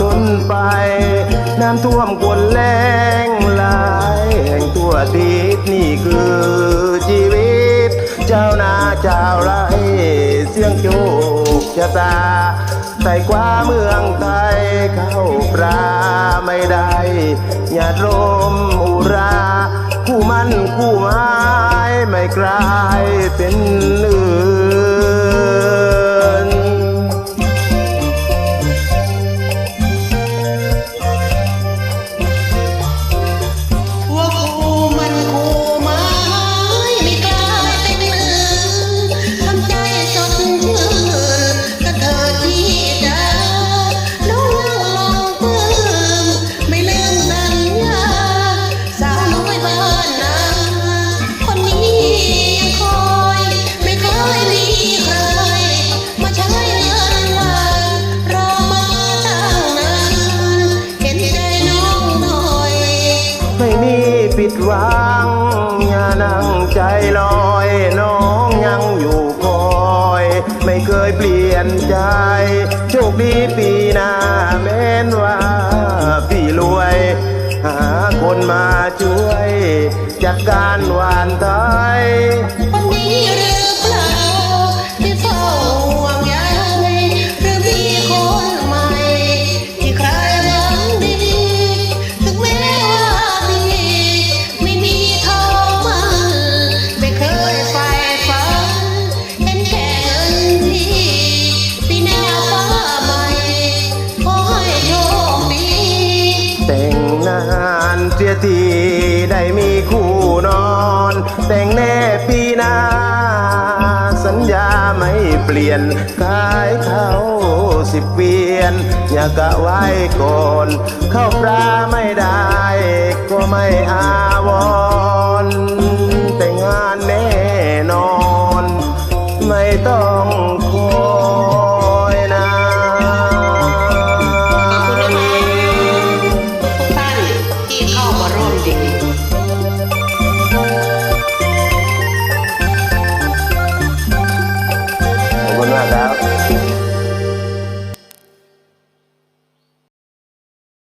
ทนไป น้ำท่วมกวนแรงหลายแห่งทั่วทิศนี่คือชีวิต เจ้านาเจ้าไรเสียงโจกชะตาใส่กว่าเมืองไทยเข้าปลาไม่ได้หยาดลมอุรา คู่มันคู่ไม้ไม่กลายเป็นอื่ ดหวังอย่านั่งใจลอยน้องยังอยู่คอย ไม่เคยเปลี่ยนใจ โชคดีปีหน้าแม้นว่าพี่รวย หาคนมาช่วยจัดการหวานไทย แต่งนานเสียทีได้มีคู่นอน แต่งแน่ปีหน้า สัญญาไม่เปลี่ยนขายเขาสิบเวียน อย่ากะไว้ก่อน เข้าปลาไม่ได้ ก็ไม่อาวร holiday.